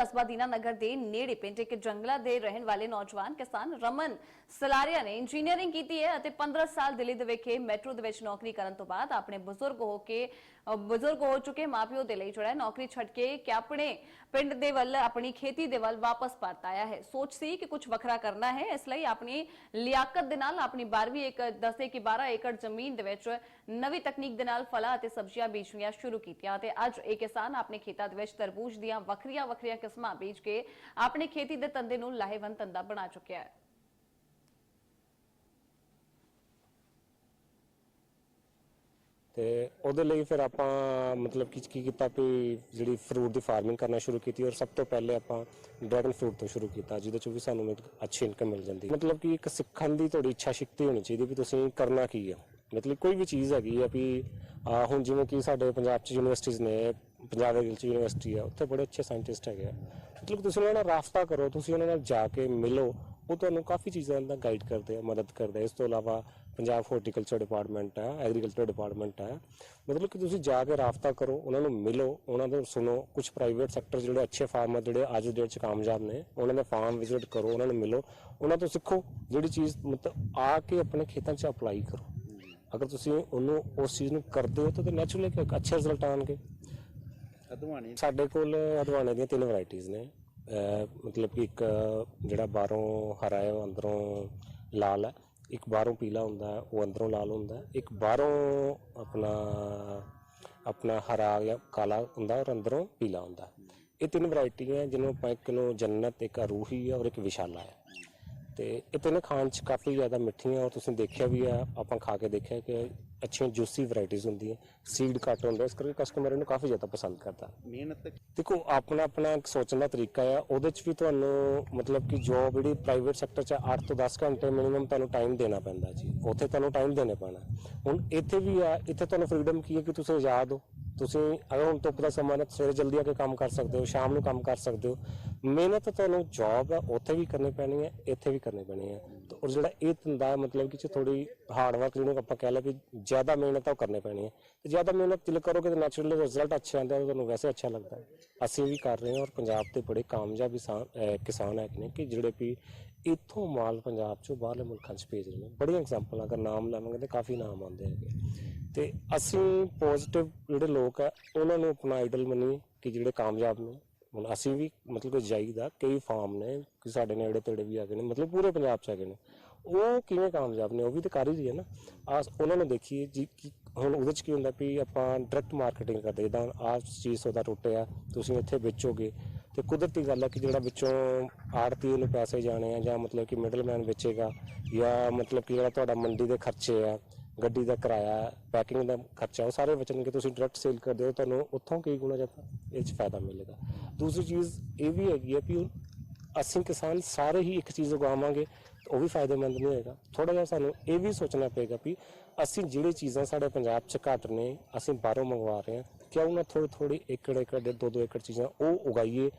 ਕਸਬਾ ਦੀਨਾਨਗਰ ਦੇ ਨੇੜੇ ਪਿੰਡ ਇੱਕ ਜੰਗਲਾ ਦੇ ਰਹਿਣ ਵਾਲੇ ਨੌਜਵਾਨ ਕਿਸਾਨ ਰਮਨ ਸਲਾਰੀਆ ਨੇ ਇੰਜੀਨੀਅਰਿੰਗ ਕੀਤੀ ਹੈ ਅਤੇ 15 ਸਾਲ ਦਿੱਲੀ ਦੇ ਵਿਖੇ ਮੈਟਰੋ ਦੇ ਵਿੱਚ ਨੌਕਰੀ ਕਰਨ ਤੋਂ ਬਾਅਦ ਆਪਣੇ ਬਜ਼ੁਰਗ ਹੋ ਕੇ ਬਜ਼ੁਰਗ ਹੋ ਚੁੱਕੇ ਮਾਪਿਓ ਦੇ ਲਈ ਜਿਹੜਾ ਨੌਕਰੀ ਛੱਡ ਕੇ ਕਿ ਆਪਣੇ ਪਿੰਡ ਦੇ ਵੱਲ ਆਪਣੀ ਖੇਤੀ ਦੇ ਵੱਲ ਵਾਪਸ ਪਰਤ ਆਇਆ ਹੈ ਸੋਚ ਸੀ ਕਿ ਕੁਝ ਵੱਖਰਾ ਕਰਨਾ ਹੈ ਇਸ ਲਈ ਆਪਣੀ ਲਿਆਕਤ ਦੇ ਨਾਲ ਆਪਣੀ 12ਵੀਂ ਇੱਕ ਦੱਸੇ ਕਿ 12 ਏਕੜ ਜ਼ਮੀਨ ਦੇ ਵਿੱਚ ਨਵੀਂ ਤਕਨੀਕ ਦੇ ਨਾਲ ਫਲਾਂ ਅਤੇ ਸਬਜ਼ੀਆਂ ਬੀਜਣੀਆਂ ਸ਼ੁਰੂ ਕੀਤੀਆਂ ਤੇ ਅੱਜ ਇਹ ਕਿਸਾਨ ਆਪਣੇ ਖੇਤਾਂ ਦੇ ਵਿੱਚ ਤਰਬੂਜ ਦੀਆਂ ਵੱਖਰੀਆਂ ਵੱਖਰੀਆਂ ਕਿਸਮਾਂ ਬੀਜ ਕੇ ਆਪਣੇ ਖੇਤੀ ਦੇ ਧੰਦੇ ਨੂੰ ਲਾਹੇਵੰਦ ਧੰਦਾ ਬਣਾ ਚੁੱਕਿਆ ਹੈ ਤੇ ਉਹਦੇ ਲਈ ਫਿਰ ਆਪਾਂ ਮਤਲਬ ਕਿ ਕੀ ਕੀਤਾ ਵੀ ਜਿਹੜੀ ਫਰੂਟ ਦੀ ਫਾਰਮਿੰਗ ਕਰਨਾ ਸ਼ੁਰੂ ਕੀਤੀ ਔਰ ਸਭ ਤੋਂ ਪਹਿਲੇ ਆਪਾਂ ਡਰੈਗਨ ਫਰੂਟ ਤੋਂ ਸ਼ੁਰੂ ਕੀਤਾ, ਜਿਹਦੇ 'ਚੋਂ ਵੀ ਸਾਨੂੰ ਇੱਕ ਅੱਛੀ ਇਨਕਮ ਮਿਲ ਜਾਂਦੀ। ਮਤਲਬ ਕਿ ਇੱਕ ਸਿੱਖਣ ਦੀ ਤੁਹਾਡੀ ਇੱਛਾ ਸ਼ਕਤੀ ਹੋਣੀ ਚਾਹੀਦੀ ਵੀ ਤੁਸੀਂ ਕਰਨਾ ਕੀ ਆ। ਮਤਲਬ ਕੋਈ ਵੀ ਚੀਜ਼ ਹੈਗੀ ਆ ਵੀ ਹੁਣ ਜਿਵੇਂ ਕਿ ਸਾਡੇ ਪੰਜਾਬ ਚ ਯੂਨੀਵਰਸਿਟੀਜ਼ ਨੇ, ਪੰਜਾਬ ਐਗਰੀਕਲਚਰ ਯੂਨੀਵਰਸਿਟੀ ਆ, ਉੱਥੇ ਬੜੇ ਅੱਛੇ ਸਾਇੰਟਿਸਟ ਹੈਗੇ ਆ। ਮਤਲਬ ਤੁਸੀਂ ਉਹਨਾਂ ਨਾਲ ਰਾਫਤਾ ਕਰੋ, ਤੁਸੀਂ ਉਹਨਾਂ ਨਾਲ ਜਾ ਕੇ ਮਿਲੋ ਉਹ ਤੁਹਾਨੂੰ ਕਾਫੀ ਚੀਜ਼ਾਂ ਦਾ ਗਾਈਡ ਕਰਦੇ ਆ ਮਦਦ ਕਰਦੇ ਆ। ਇਸ ਤੋਂ ਇਲਾਵਾ ਪੰਜਾਬ ਹਾਰਟੀਕਲਚਰ ਡਿਪਾਰਟਮੈਂਟ ਹੈ ਐਗਰੀਕਲਚਰ ਡਿਪਾਰਟਮੈਂਟ ਹੈ ਮਤਲਬ ਕਿ ਤੁਸੀਂ ਜਾ ਕੇ ਰਾਫਤਾ ਕਰੋ ਉਹਨਾਂ ਨੂੰ ਮਿਲੋ ਉਹਨਾਂ ਤੋਂ ਸੁਣੋ। ਕੁਝ ਪ੍ਰਾਈਵੇਟ ਸੈਕਟਰ ਜਿਹੜੇ ਅੱਛੇ ਫਾਰਮਰ ਜਿਹੜੇ ਅੱਜ ਦੇ ਡੇਟ 'ਚ ਕਾਮਯਾਬ ਨੇ ਉਹਨਾਂ ਦੇ ਫਾਰਮ ਵਿਜ਼ਿਟ ਕਰੋ ਉਹਨਾਂ ਨੂੰ ਮਿਲੋ। ਉਹਨਾਂ ਤੋਂ ਸਿੱਖੋ ਜਿਹੜੀ ਚੀਜ਼ ਮਤਲਬ ਆ ਕੇ ਆਪਣੇ ਖੇਤਾਂ 'ਚ ਅਪਲਾਈ ਕਰੋ। ਅਗਰ ਤੁਸੀਂ ਉਹਨੂੰ ਉਸ ਚੀਜ਼ ਨੂੰ ਕਰਦੇ ਹੋ ਤਾਂ ਨੈਚੁਰਲੀ ਇੱਕ ਅੱਛੇ ਰਿਜ਼ਲਟ ਆਣਗੇ ਅਧਵਾਨੀ ਸਾਡੇ ਕੋਲ ਹਦਵਾਣੇ ਦੀਆਂ ਤਿੰਨ ਵੈਰਾਈਟੀਆਂ ਨੇ। ਮਤਲਬ ਕਿ ਇੱਕ ਜਿਹੜਾ ਬਾਹਰੋਂ ਹਰਾ ਹੈ, ਉਹ ਅੰਦਰੋਂ ਲਾਲ ਹੈ। ਇੱਕ ਬਾਹਰੋਂ ਪੀਲਾ ਹੁੰਦਾ ਉਹ ਅੰਦਰੋਂ ਲਾਲ ਹੁੰਦਾ ਇੱਕ ਬਾਹਰੋਂ ਆਪਣਾ ਆਪਣਾ ਹਰਾ ਜਾਂ ਕਾਲਾ ਹੁੰਦਾ ਔਰ ਅੰਦਰੋਂ ਪੀਲਾ ਹੁੰਦਾ ਇਹ ਤਿੰਨ ਵੈਰਾਈਟੀਆਂ ਜਿਹਨੂੰ ਆਪਾਂ ਇੱਕ ਨੂੰ ਜੰਨਤ, ਇੱਕ ਅਰੂਹੀ ਔਰ ਇੱਕ ਵਿਸ਼ਾਲਾ ਹੈ। ਤੇ ਇਹ ਤਿੰਨ ਖਾਣ ਚ ਕਾਫੀ ਜ਼ਿਆਦਾ ਮਿੱਠੀਆਂ ਔਰ ਤੁਸੀਂ ਦੇਖਿਆ ਵੀ ਆ ਆਪਾਂ ਖਾ ਕੇ ਦੇਖਿਆ ਕਿ ਅੱਛੀਆਂ ਜੂਸੀ ਵੈਰਾਈਟੀਆਂ ਹੁੰਦੀਆਂ ਸੀਡ ਘੱਟ ਹੁੰਦਾ ਇਸ ਕਰਕੇ ਕਸਟਮਰ ਇਹਨੂੰ ਕਾਫੀ ਜ਼ਿਆਦਾ ਪਸੰਦ ਕਰਦਾ। ਮਿਹਨਤ ਦੇਖੋ ਆਪਣਾ ਆਪਣਾ ਇੱਕ ਸੋਚਣ ਦਾ ਤਰੀਕਾ ਆ ਉਹਦੇ ਚ ਵੀ ਤੁਹਾਨੂੰ ਮਤਲਬ ਕਿ ਜੋਬ ਜਿਹੜੀ ਪ੍ਰਾਈਵੇਟ ਸੈਕਟਰ ਚ 8 ਤੋਂ 10 ਘੰਟੇ ਮਿਨੀਮਮ ਤੁਹਾਨੂੰ ਟਾਈਮ ਦੇਣਾ ਪੈਂਦਾ ਜੀ ਉੱਥੇ ਤੁਹਾਨੂੰ ਟਾਈਮ ਦੇਣੇ ਪੈਣਾ। ਹੁਣ ਇੱਥੇ ਵੀ ਆ ਇੱਥੇ ਤੁਹਾਨੂੰ ਫ੍ਰੀडम ਕੀ ਹੈ ਕਿ ਤੁਸੀਂ ਆਜ਼ਾਦ ਹੋ? ਤੁਸੀਂ ਅਗਰ ਹੁਣ ਧੁੱਪ ਦਾ ਸਮਾਂ ਹੈ ਸਵੇਰੇ ਜਲਦੀ ਆ ਕੇ ਕੰਮ ਕਰ ਸਕਦੇ ਹੋ ਸ਼ਾਮ ਨੂੰ ਕੰਮ ਕਰ ਸਕਦੇ ਹੋ ਮਿਹਨਤ ਤੁਹਾਨੂੰ ਜੌਬ ਹੈ ਉੱਥੇ ਵੀ ਕਰਨੀ ਪੈਣੀ ਹੈ ਇੱਥੇ ਵੀ ਕਰਨੀ ਪੈਣੀ ਹੈ ਤੇ ਔਰ ਜਿਹੜਾ ਇਹ ਧੰਦਾ ਹੈ ਮਤਲਬ ਕਿ ਚ ਥੋੜੀ ਹਾਰਡ ਵਰਕ ਜਿਹਨੂੰ ਆਪਾਂ ਕਹਿ ਲਏ ਕਿ ਜ਼ਿਆਦਾ ਮਿਹਨਤ ਤਾਂ ਉਹ ਕਰਨੀ ਪੈਣੀ ਹੈ ਤੇ ਜ਼ਿਆਦਾ ਮਿਹਨਤ ਜਿਲ ਕਰੋਗੇ ਤਾਂ ਨੈਚੁਰਲੀ ਰਿਜ਼ਲਟ ਅੱਛੇ ਆਉਂਦੇ ਆ ਤੁਹਾਨੂੰ ਵੈਸੇ ਅੱਛਾ ਲੱਗਦਾ ਅਸੀਂ ਵੀ ਕਰ ਰਹੇ ਹਾਂ ਔਰ ਪੰਜਾਬ ਦੇ ਬੜੇ ਕਾਮਯਾਬ ਕਿਸਾਨ ਅਹ ਕਿਸਾਨ ਹੈਗੇ ਨੇ ਕਿ ਜਿਹੜੇ ਵੀ ਇੱਥੋਂ ਮਾਲ ਪੰਜਾਬ ਚੋਂ ਬਾਹਰਲੇ ਮੁਲਕਾਂ 'ਚ ਭੇਜ ਰਹੇ ਨੇ। ਬੜੀਆਂ ਐਗਜ਼ਾਮਪਲਾਂ ਅਗਰ ਨਾਮ ਲਵਾਂਗੇ ਤਾਂ ਕਾਫੀ ਨਾਮ ਆਉਂਦੇ ਹੈਗੇ। ਤੇ ਅਸੀਂ ਪੋਜ਼ਿਟਿਵ ਜਿਹੜੇ ਲੋਕ ਆ, ਉਹਨਾਂ ਨੂੰ ਆਪਣਾ ਆਈਡਲ ਮੰਨੀਏ ਕਿ ਜਿਹੜੇ ਕਾਮਯਾਬ ਨੇ। ਹੁਣ ਅਸੀਂ ਵੀ ਮਤਲਬ ਕਿ ਜਾਈਦਾ ਕਈ ਫਾਰਮ ਨੇ ਕਿ ਸਾਡੇ ਨੇੜੇ ਤੇੜੇ ਵੀ ਹੈਗੇ ਨੇ, ਮਤਲਬ ਪੂਰੇ ਪੰਜਾਬ 'ਚ ਹੈਗੇ ਨੇ। ਉਹ ਕਿਵੇਂ ਕਾਮਯਾਬ ਨੇ, ਉਹ ਵੀ ਤਾਂ ਕਰ ਹੀ ਰਹੀ ਹੈ ਨਾ। ਆ ਉਹਨਾਂ ਨੂੰ ਦੇਖੀਏ ਜੀ ਕਿ ਹੁਣ ਉਹਦੇ 'ਚ ਕੀ ਹੁੰਦਾ ਵੀ ਆਪਾਂ ਡਾਇਰੈਕਟ ਮਾਰਕੀਟਿੰਗ ਕਰਦੇ ਜਿੱਦਾਂ ਆਹ ਚੀਜ਼ ਉਹਦਾ ਟੁੱਟਿਆ, ਤੁਸੀਂ ਇੱਥੇ ਵੇਚੋਗੇ। ਤੇ ਕੁਦਰਤੀ ਗੱਲ ਹੈ ਕਿ ਜਿਹੜਾ ਵਿੱਚੋਂ ਆੜਤੀ ਨੂੰ ਪੈਸੇ ਜਾਣੇ ਆ ਜਾਂ ਮਤਲਬ ਕਿ ਮਿਡਲਮੈਨ ਵੇਚੇਗਾ, ਜਾਂ ਮਤਲਬ ਕਿ ਜਿਹੜਾ ਤੁਹਾਡਾ ਮੰਡੀ ਦੇ ਖਰਚੇ ਆ ਗੱਡੀ ਦਾ ਕਿਰਾਇਆ ਪੈਕਿੰਗ ਦਾ ਖਰਚਾ, ਉਹ ਸਾਰੇ ਬਚਣਗੇ ਤੁਸੀਂ ਡਾਇਰੈਕਟ ਸੇਲ ਕਰਦੇ ਹੋ, ਤੁਹਾਨੂੰ ਉੱਥੋਂ ਕਈ ਗੁਣਾ ਜ਼ਿਆਦਾ ਇਹ 'ਚ ਫਾਇਦਾ ਮਿਲੇਗਾ। ਦੂਸਰੀ ਚੀਜ਼ ਇਹ ਵੀ ਹੈਗੀ ਹੈ ਵੀ ਅਸੀਂ ਕਿਸਾਨ ਸਾਰੇ ਹੀ ਇੱਕ ਚੀਜ਼ ਉਗਾਵਾਂਗੇ ਉਹ ਵੀ ਫਾਇਦੇਮੰਦ ਨਹੀਂ ਹੋਏਗਾ। ਥੋੜਾ ਜਿਹਾ ਸਾਨੂੰ ਇਹ ਵੀ ਸੋਚਣਾ ਪਏਗਾ ਵੀ ਅਸੀਂ ਜਿਹੜੇ ਚੀਜ਼ਾਂ ਸਾਡੇ ਪੰਜਾਬ 'ਚ ਘੱਟ ਨੇ, ਅਸੀਂ ਬਾਹਰੋਂ ਮੰਗਵਾ ਰਹੇ ਹਾਂ, ਕਿਉਂ ਨਾ ਥੋੜੀ ਥੋੜੀ ਏਕੜ ਏਕੜ ਦੇ ਦੋ ਦੋ ਏਕੜ ਚੀਜ਼ਾਂ ਉਹ ਉਗਾਈਏ